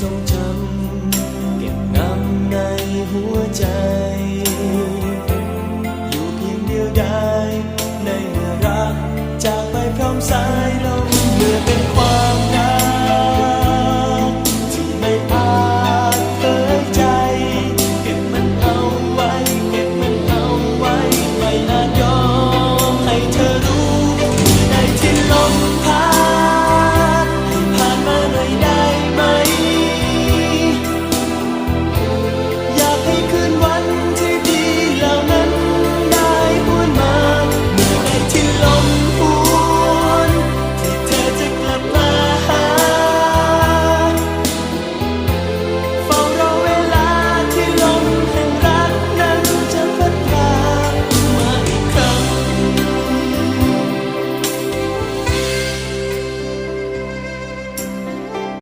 ทรงจำเก็บงำในหัวใจ อยู่เพียงเดียวดายในเมื่อรักจากไปพร้อมสายล